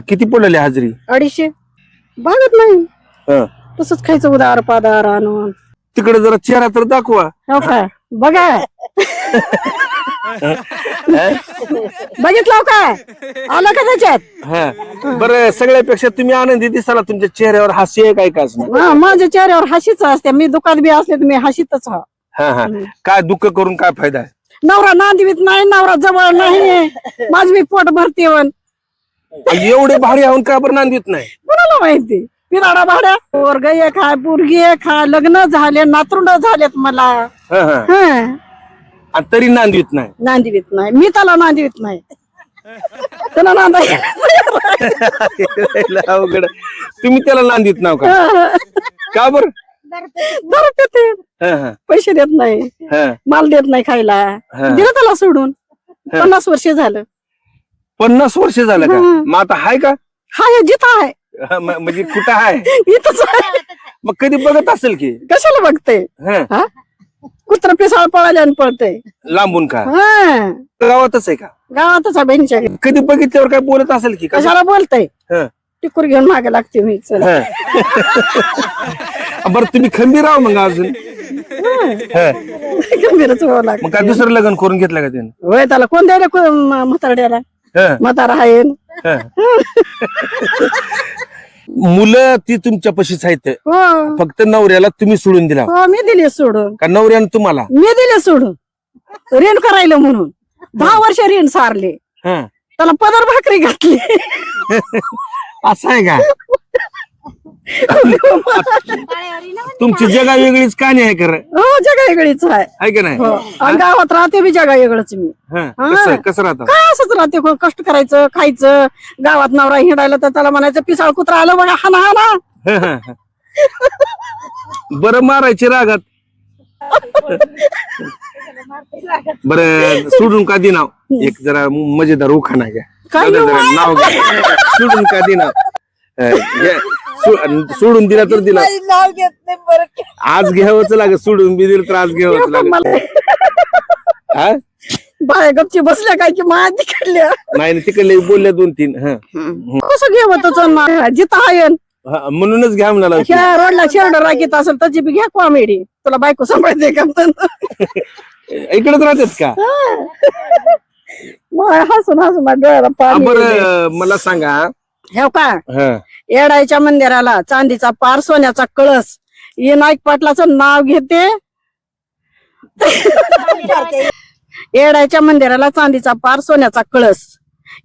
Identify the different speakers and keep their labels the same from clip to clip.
Speaker 1: किती पडलेली हाजरी?
Speaker 2: अडीचशे. भागत नाही.
Speaker 1: हं.
Speaker 2: तसंच खायचं उदार पादार आणून
Speaker 1: तिकडे जरा चेहरा तर दाखवा.
Speaker 2: हो का? बघा. बघितलं हो काय आलं का त्याच्यात?
Speaker 1: हा. बरं सगळ्यापेक्षा तुम्ही आनंदी दिसाला तुमच्या चेहऱ्यावर हास्य आहे काय का
Speaker 2: हा, माझ्या चेहऱ्यावर हशीच असते. मी दुकान बी असले तर मी हशीतच हा
Speaker 1: हा. हा काय दुःख करून काय फायदा? आहे
Speaker 2: नवरा नांदिवीत नाही नवरा जवळ नाही. माझ मी पोट भरते वन
Speaker 1: एवढे भारी आहून का बरं नांदीत नाही?
Speaker 2: कुणाला माहिती? पिराडा भाड्या वर्ग एक आहे पोरगी एक आहे लग्न झाले नातरुंड झालेत मला.
Speaker 1: हा हा.
Speaker 2: हं.
Speaker 1: आणि तरी नांदवीत नाही.
Speaker 2: नांदिवीत नाही. मी त्याला नांदिवीत नाही. त्याला नांदा
Speaker 1: लय अवघड आहे. तुम्ही त्याला नांदीत नाव का? का बर?
Speaker 2: दारू पिते पैसे देत नाही. माल देत नाही खायला. दिलं त्याला सोडून. पन्नास वर्ष झालं.
Speaker 1: पन्नास वर्ष झालं का. मग आता हाय का?
Speaker 2: हा हे जिथं आहे.
Speaker 1: हा, म- म्हणजे कुठं आहे?
Speaker 2: इथंच आहे.
Speaker 1: मग कधी बघत असेल की?
Speaker 2: कशाला बघते?
Speaker 1: हं,
Speaker 2: हा? कुत्र पिसाळ पळाले आणि पळते.
Speaker 1: लांबून का?
Speaker 2: हा.
Speaker 1: गावातच आहे का?
Speaker 2: गावातच आहे बहिणीच्या घरी.
Speaker 1: कधी बघितल्यावर काय बोलत असेल की? कसं?
Speaker 2: कशाला बोलतय
Speaker 1: हं.
Speaker 2: टिकूर घेऊन मागे लागते मी चल.
Speaker 1: हं. बरं तुम्ही खंबीर आहो मग अजून. हं.
Speaker 2: गंभीरच व्हावं लागतं.
Speaker 1: मग काय दुसरं लग्न करून घेतलं का त्याने?
Speaker 2: होय त्याला कोण द्यायला म्हातारड्याला? म्हातारा
Speaker 1: हं. मुलं ती तुमच्या पशीच आहेत.
Speaker 2: हो.
Speaker 1: फक्त नवऱ्याला तुम्ही सोडून दिला.
Speaker 2: हो मी दिली सोडून.
Speaker 1: का नवऱ्यानं तुम्हाला?
Speaker 2: मी दिले सोडून. ऋण करायला म्हणून. दहा वर्ष ऋण सारले.
Speaker 1: हं.
Speaker 2: त्याला पदर भाकरी घातली.
Speaker 1: असं आहे का? तुमची जगा वेगळीच कहाणी आहे खरं.
Speaker 2: हो जगा वेगळीच आहे.
Speaker 1: आहे का नाही?
Speaker 2: हो. आणि गावात राहते बी जगा वेगळंच मी.
Speaker 1: हं, कसं कसं राहतं?
Speaker 2: काय असंच राहते कोण कष्ट करायचं खायचं गावात नवरा हिंडायला तर त्याला म्हणायचं पिसाळ कुत्रा आलं बघा हा ना हा ना.
Speaker 1: हं, हं, हं. बरं मारायचे रागात. बरं सोडून का नाव एक जरा मजेदार उखाणा घ्या.
Speaker 2: काय
Speaker 1: जरा नाव घ्या. सोडून का नाव घ्या. सो- सोडून दिला तर दिला.
Speaker 3: नाव घेत नाही बरं
Speaker 1: आज घ्यावंच लागत सोडून बी दिलं तर आज घ्यावंच लागत
Speaker 2: मला
Speaker 1: हा?
Speaker 2: बाय गपची बसल्या काय की माया तिकडल्या.
Speaker 1: नाही नाही, तिकडले बोलल्या दोन तीन हं.
Speaker 2: कसं घे होतं जिथं आहे
Speaker 1: हा, म्हणूनच घ्या म्हणाला
Speaker 2: ह्या रोडला शेरड राखीत असेल त्याची बी घ्या कॉमेडी. तुला बायको सांभाळते का
Speaker 1: इकडेच राहतात का?
Speaker 2: हसून हसून माझ्या डोळ्याला
Speaker 1: हा,
Speaker 2: पाणी.
Speaker 1: बरं मला सांगा.
Speaker 2: हे का?
Speaker 1: हं.
Speaker 2: येडायच्या मंदिराला चांदीचा पार सोन्याचा कळस. विनायक पाटलाचं नाव घेते. येडायच्या मंदिराला चांदीचा पार सोन्याचा कळस.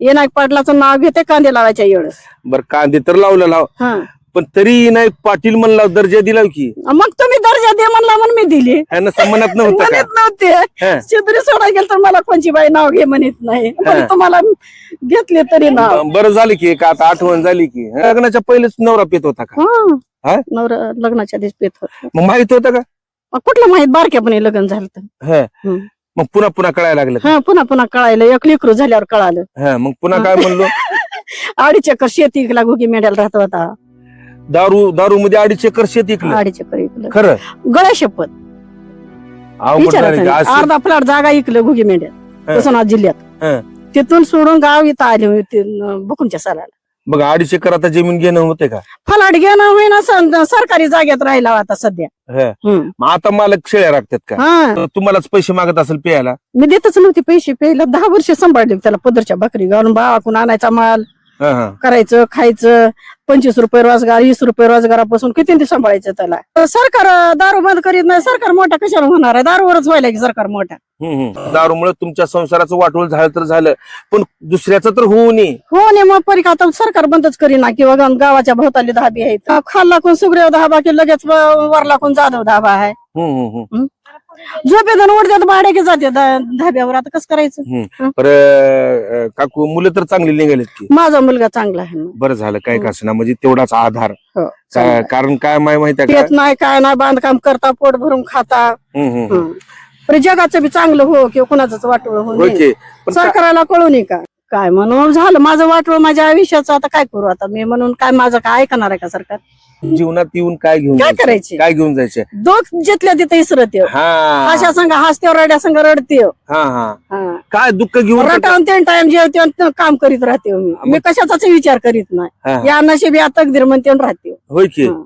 Speaker 2: विनायक पाटलाचं नाव घेते कांदे लावायच्या येळस
Speaker 1: बरं कांदे तर लावलं लाव.
Speaker 2: हा.
Speaker 1: पण तरी नाही पाटील म्हणला दर्जा दिला की.
Speaker 2: मग तुम्ही दर्जा दे म्हणला म्हणून मी दिली.
Speaker 1: ह्यानं नव्हतं का?
Speaker 2: म्हणत नव्हते. शेतरी सोडा गेल तर मला कोणची बाई नाव घे म्हणत नाही. पण तुम्हाला घेतले तरी नाव.
Speaker 1: ब- बरं झालं की का आता आठवण झाली की. लग्नाच्या पहिलेच नवरा पेत होता का?
Speaker 2: हा.
Speaker 1: हा?
Speaker 2: नवरा लग्नाच्या दिवस पेत होत.
Speaker 1: मग माहीत होतं का?
Speaker 2: कुठलं माहीत? बारक्यापणे लग्न झालं तर.
Speaker 1: हं. मग पुन्हा पुन्हा कळायला लागलं का?
Speaker 2: हा पुन्हा पुन्हा कळायलं. एक लेकरू झाल्यावर कळालं.
Speaker 1: हं, मग पुन्हा काय म्हणलो?
Speaker 2: अडीच एकर शेती इकला घुगी मेड्याला राहत होता.
Speaker 1: दारू दारू मध्ये अडीच एकर शेत इकलं.
Speaker 2: अडीच एकर इकलं.
Speaker 1: खरं?
Speaker 2: गळ्या शपथ.
Speaker 1: अवघड झालं की.
Speaker 2: विचारायचं
Speaker 1: आज
Speaker 2: अर्धा प्लॉट जागा इकलं घुगी मेड्यात
Speaker 1: हं.
Speaker 2: उस्मानाबाद जिल्ह्यात.
Speaker 1: हं.
Speaker 2: तिथून सोडून गाव इथं आले होते बुकुमच्या सालाला
Speaker 1: बघ अडीच एकर आता जमीन घेणं होते का?
Speaker 2: फलाट घेणं होईना सं- सरकारी जागेत राहिला आता सध्या.
Speaker 1: हं.
Speaker 2: हं.
Speaker 1: मग आता मालक शेळ्या राखतात का?
Speaker 2: हा.
Speaker 1: तर तुम्हालाच पैसे मागत असेल प्यायला?
Speaker 2: मी देतच नव्हते पैसे प्यायला दहा वर्ष सांभाळले त्याला पदरच्या भाकरी घालून भावाकून आणायचा माल. करायचं खायचं पंचवीस रुपये रोजगार वीस रुपये रोजगारापासून किती ते सांभाळायचं त्याला. तर सरकार दारू बंद करीत नाही सरकार मोठा कशाला होणार आहे? दारूवरच व्हायला की सरकार मोठा.
Speaker 1: हं, हं. दारूमुळे तुमच्या संसाराचं वाटोळ झालं तर झालं पण दुसऱ्याचं तर होऊ नये
Speaker 2: हो ने मग परीक्षा आता सरकार बंदच करीना किंवा गावाच्या भोवताली धाबी आहेत. खाल्ला कोण सुग्रेव धाबा की लगेच वरला कोण जाधव धाबा आहे.
Speaker 1: हं, हं, हं.
Speaker 2: झोपेतून उडतात भाड्या की जाते धाब्यावर आता कसं करायचं
Speaker 1: हं. बरं अं, काकू मुलं तर चांगली निघालीत की
Speaker 2: माझा मुलगा चांगला आहे.
Speaker 1: बरं झालं काय का ना म्हणजे तेवढाच आधार
Speaker 2: हो,
Speaker 1: का-
Speaker 2: चांगला आहे.
Speaker 1: कारण काय माय माहिती आहे
Speaker 2: येत नाही काय नाही बांधकाम करता पोट भरून खाता
Speaker 1: हं, हं, हं.
Speaker 2: हं. पण जगाचं बी चांगलं हो किंवा कुणाचं वाटोळ हो.
Speaker 1: की. पण का-
Speaker 2: सरकारला कळू नये का काय म्हणून झालं माझं वाटवं माझ्या आयुष्याचं आता काय करू आता मी म्हणून काय माझं काय ऐकणार आहे का सरकार
Speaker 1: जीवनात येऊन काय घेऊन
Speaker 2: काय
Speaker 1: जायचं?
Speaker 2: करायचे
Speaker 1: काय घेऊन जायचे
Speaker 2: दोघ जिथल्या तिथे इसरत
Speaker 1: हा
Speaker 2: अशा संघ हसते रड्या संघ रडते
Speaker 1: हा हा
Speaker 2: हा.
Speaker 1: काय दुःख घेऊन?
Speaker 2: रटावून तीन टाइम जेवते आणि ते काम करीत राहते मी मी कशाचाच विचार करीत नाही
Speaker 1: हा, हा.
Speaker 2: या नशीब या तकदीर म्हणते आणि राहते.
Speaker 1: होय की
Speaker 2: हा.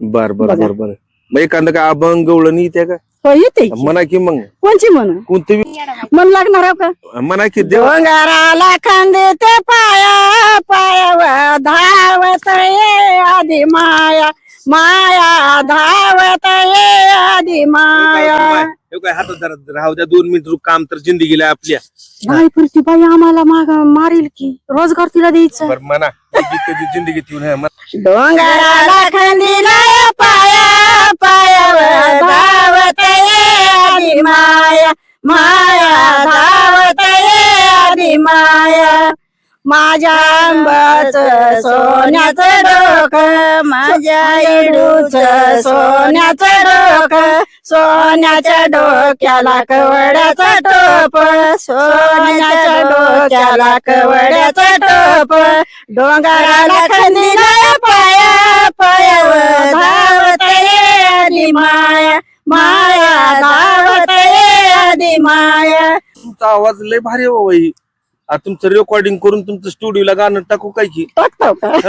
Speaker 1: बर बर
Speaker 2: बघा.
Speaker 1: बर बर मग एखादं काय अभंग गवळणी येते का
Speaker 2: हो येते की.
Speaker 1: म्हणा की मग.
Speaker 2: कोणची म्हण?
Speaker 1: कोणते?
Speaker 2: मन लागणार आहे का?
Speaker 1: म्हणा की देव.
Speaker 2: डोंगराला खांदे ते पाया पायावर धावत ये आधी माया. माया धावत ये आधी माया.
Speaker 1: हे काय हातात जरा राहू द्या दोन मिनिट काम तर जिंदगीला आपल्या.
Speaker 2: बाई पुरती बाई आम्हाला माग मारेल की. रोजगार तिला द्यायचं.
Speaker 1: बर म्हणा. जिंदगीत येऊन हे म्हणा.
Speaker 2: डोंगराला खंदीला पाया पायावर धावत ये माया. माया धावत ये माया. माझ्या आंबाच सोन्याचं डोकं माझ्या इडूच सोन्याचं डोक सोन्याच्या डोक्याला कवड्याचा टोप सोन्याच्या डोक्याला कवड्याचा टोप. डोंगराला खंदीला पाया
Speaker 1: तुमचा आवाज लय भारी ही. आता तुमचं रेकॉर्डिंग करून तुमचं स्टुडिओला गाणं टाकू काय की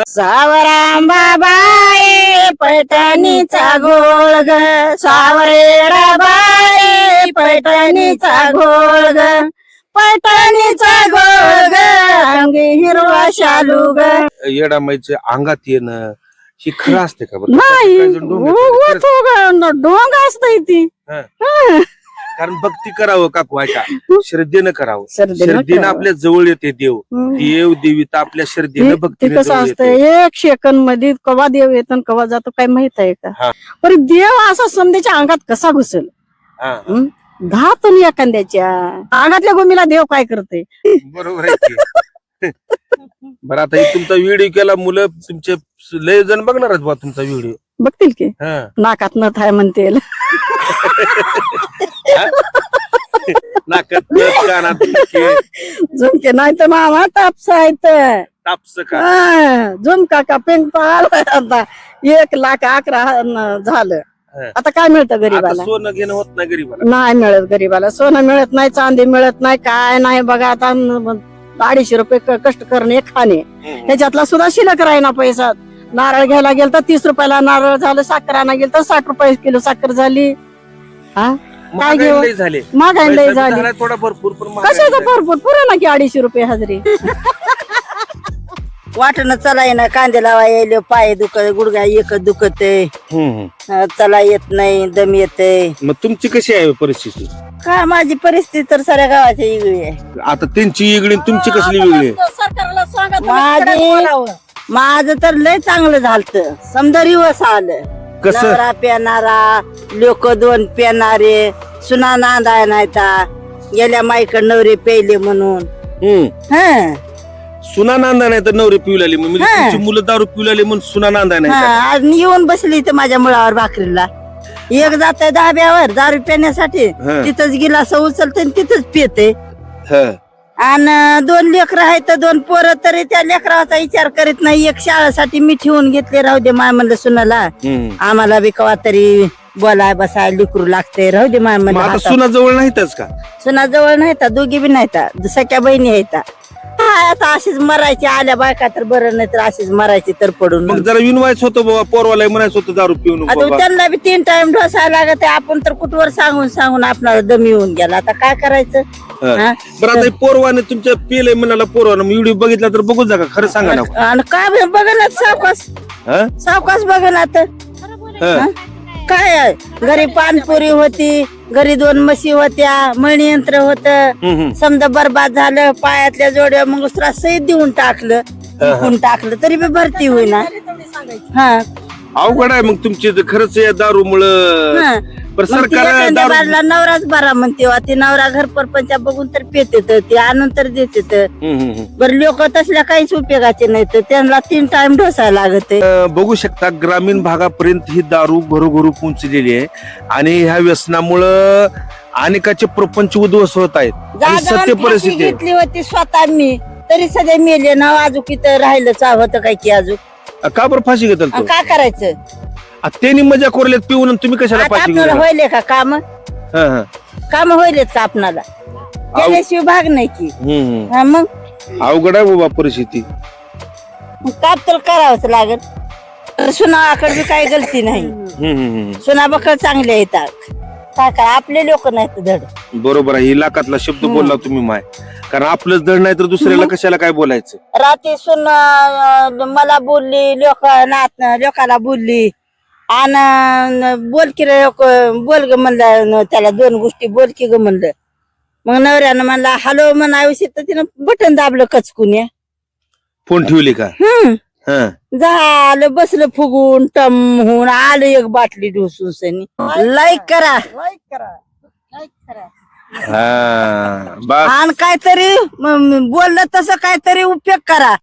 Speaker 2: सावराम बाबाई पैठणीचा गोळ ग सावरेरा बाई पैठणीचा गोळ ग पैठणीचा गोळ ग अंगी हिरवा शालू ग
Speaker 1: येडामाईचे अंगात येणं ही खरं असते का बरं?
Speaker 2: नाही
Speaker 1: काही जण डोंगर
Speaker 2: उगवत
Speaker 1: करतात.
Speaker 2: उगवत डोंग असतंय ती
Speaker 1: हा.
Speaker 2: हा.
Speaker 1: कारण भक्ती करावं काकू ऐका श्रद्धेनं करावं
Speaker 2: श्रद्धेनं
Speaker 1: श्रद्धेनं
Speaker 2: करावं.
Speaker 1: आपल्या जवळ येते देव
Speaker 2: हम्म.
Speaker 1: देव देवी आपल्या श्रद्धेनं
Speaker 2: ते
Speaker 1: भक्तीने
Speaker 2: कसं
Speaker 1: जवळ
Speaker 2: असतं
Speaker 1: येते
Speaker 2: एक सेकंदमध्ये कवा देव येतो आणि कवा जातो काय माहीत आहे
Speaker 1: हा.
Speaker 2: का पण देव असा समजाच्या अंगात कसा घुसेल
Speaker 1: हा,
Speaker 2: हं? दहा तोनी एखाद्याच्या अंगातल्या गोमीला देव काय करते
Speaker 1: बरोबर आहे की. बरं आता हे तुमचा व्हिडिओ केला मुलं तुमचे लय जण बघणार बा तुमचा व्हिडिओ.
Speaker 2: बघतील की.
Speaker 1: हा.
Speaker 2: नाकात न थाय म्हणते
Speaker 1: नाकात नथ, कानात नखे,
Speaker 2: झुमके नाही तर मामा तापसा आहेत.
Speaker 1: तापस का?
Speaker 2: हा, झुमका का पेंगपा आलाय आता एक लाख अकरा न- झालं. आता काय मिळतं
Speaker 1: आता
Speaker 2: गरीबाला?
Speaker 1: सोनं घेणं होत नाही गरीबाला.
Speaker 2: नाही मिळत गरीबाला. सोनं मिळत नाही चांदी मिळत नाही काय नाही बघा. आता न- अडीचशे रुपये क- कष्ट करणे खाणे. ह्याच्यातला सुद्धा शिल्लक राहीना पैसा. नारळ घ्यायला गेल तर तीस रुपयाला नारळ झालं साखर आणा गेल तर साठ रुपये किलो साखर झाली. हा?
Speaker 1: महागाई
Speaker 2: घेऊ?
Speaker 1: झाले.
Speaker 2: महागाई
Speaker 1: पैसा
Speaker 2: लय
Speaker 1: बी
Speaker 2: झाली.
Speaker 1: थोडा भरपूर पण महागाई
Speaker 2: कशाचं. भरपूर? पुरा ना की अडीचशे रुपये हजरी.
Speaker 3: वाटणं चला येणं कांदे लावा यायले पाय दुखत गुडघा एकच दुखत
Speaker 1: हम्म, हम्म.
Speaker 3: चला येत नाही दम येते
Speaker 1: मग तुमची कशी आहे परिस्थिती?
Speaker 3: का माझी परिस्थिती तर साऱ्या गावाची वेगळी आहे.
Speaker 1: आता त्यांची वेगळी आणि तुमची कसली वेगळी आहे?
Speaker 2: सरकारला सांगा
Speaker 3: माझी माझं तर लय चांगलं झालत. समजा दिवस आलं.
Speaker 1: कसं?
Speaker 3: नवरा पेनारा लोक दोन पेनारे सुना नांदाय नाहीता. गेल्या माईकड नवरे पेले म्हणून.
Speaker 1: हम्म.
Speaker 3: हं.
Speaker 1: सुना नांदा नाही तर नवरे पिऊ लागले म्हणजे
Speaker 3: हा.
Speaker 1: तुमची मुलं दारू पिऊ लागले म्हणून सुना नांदा नाही
Speaker 3: हं? आज येऊन बसली इथं माझ्या मुळावर भाकरीला एक जात धाब्यावर दारू पिण्यासाठी
Speaker 1: हं.
Speaker 3: तिथंच गिलास उचलते आणि तिथंच पिते
Speaker 1: हा.
Speaker 3: आणि दोन लेकरं आहेत तर दोन पोरं तरी त्या लेकराचा विचार करीत नाही एक शाळेसाठी मी ठेवून घेतले राहू दे माय म्हणलं सुनाला
Speaker 1: हम्म.
Speaker 3: आम्हाला बी कवा तरी बोलाय बसाय लिकरू लागते राहू दे माय
Speaker 1: मग आता
Speaker 3: म्हणलं
Speaker 1: सुना जवळ नाहीतच का
Speaker 3: सुना जवळ नाही दोघी बी नाही सख्या बहिणी आहेत आता अशीच मरायची आल्या बायका तर बरं नाही तर अशीच मरायची तर पडून
Speaker 1: मग जरा विनवायच होतं बाबा पोरवाला म्हणायचं होतं दारू पिऊ नको
Speaker 3: आता त्यांना बी तीन टाइम ढोसायला लागत आहे. आपण तर कुठवर सांगून सांगून आपणाला दम येऊन गेला आता काय करायचं
Speaker 1: हा. बरं आता हे पोरवाने तुमच्या पिले म्हणाला पोरवानं व्हिडिओ बघितला तर बघूच जा का खरं सांगा ना
Speaker 3: आणि काय बघ ना सावकाश
Speaker 1: हा?
Speaker 3: सावकाश बघ ना
Speaker 1: हा.
Speaker 3: काय आहे? घरी पानपुरी होती घरी दोन म्हशी होत्या मणी यंत्र होत.
Speaker 1: हम्म.
Speaker 3: समजा बरबाद झालं पायातल्या जोड्या मग दुसरा सहीत देऊन टाकलं विकून टाकलं तरी बी भरती होईना. हा.
Speaker 1: अवघड आहे मग तुमची तर खरंच या दारू मुळे. पण
Speaker 3: मग ती
Speaker 1: सरकार दारू
Speaker 3: बाजूला नवराच बरा म्हणते ती नवरा घर परपंच बघून तर पेते तर ती आणून तर देते तर
Speaker 1: हम्म, हम्म, हम्म.
Speaker 3: बरं लोक तसल्या काहीच उपयोगाचे नाही तर त्यांना तीन टाइम ढोसायला लागत
Speaker 1: अं, बघू शकता ग्रामीण भागापर्यंत ही दारू घरोघरो पोहोचलेली आहे. आणि ह्या व्यसनामुळं अनेकाचे प्रपंच उद्ध्वस्त होत आहेत. आणि सत्य परिस्थिती आहे.
Speaker 3: घेतली होती स्वतः मी तरी सध्या मेले ना अजून किती राहिलं चावत काय की अजून?
Speaker 1: का बरं फाशी घेताल तो?
Speaker 3: काय करायचं?
Speaker 1: अ, त्यांनी मजा कोरल्यात पिऊन आणि तुम्ही कशाला
Speaker 3: आता
Speaker 1: फाशी
Speaker 3: आपल्याला होईल का काम?
Speaker 1: हा हा.
Speaker 3: काम होईल का आपणाला. त्याच्याशिवाय भाग नाही की. हा मग.
Speaker 1: अवघड आहे बाबा परिस्थिती.
Speaker 3: मग काम तर करावंच लागल. तर सुनाकडे बी काही गलती नाही.
Speaker 1: हम्म, हम्म, हम्म.
Speaker 3: सुना बकळ चांगले येतात काय काय आपले लोक नाहीत धड.
Speaker 1: बरोबर आहे ही लाखातला शब्द बोलला तुम्ही माय. कारण आपलंच धड नाही तर दुसऱ्याला कशाला काय बोलायचं?
Speaker 3: रात्री सुन मला बोलली लोक नात लोकाला बोलली. आणि बोल की रे लोक बोल ग म्हणलं न त्याला दोन गोष्टी बोल की ग म्हणलं. मग नवऱ्यानं म्हणला हॅलो म्हणाविषयी तर तिनं बटन दाबलं कचकून या.
Speaker 1: फोन ठेवली का?
Speaker 3: हम्म.
Speaker 1: हा.
Speaker 3: झालं बसलं फुगून टम होऊन आलं एक बाटली ढोसून सनी. लाईक करा. लाईक करा. लाईक करा.
Speaker 1: हा बस.
Speaker 3: आणि काहीतरी म- म- बोललं तसं काहीतरी उपयोग करा.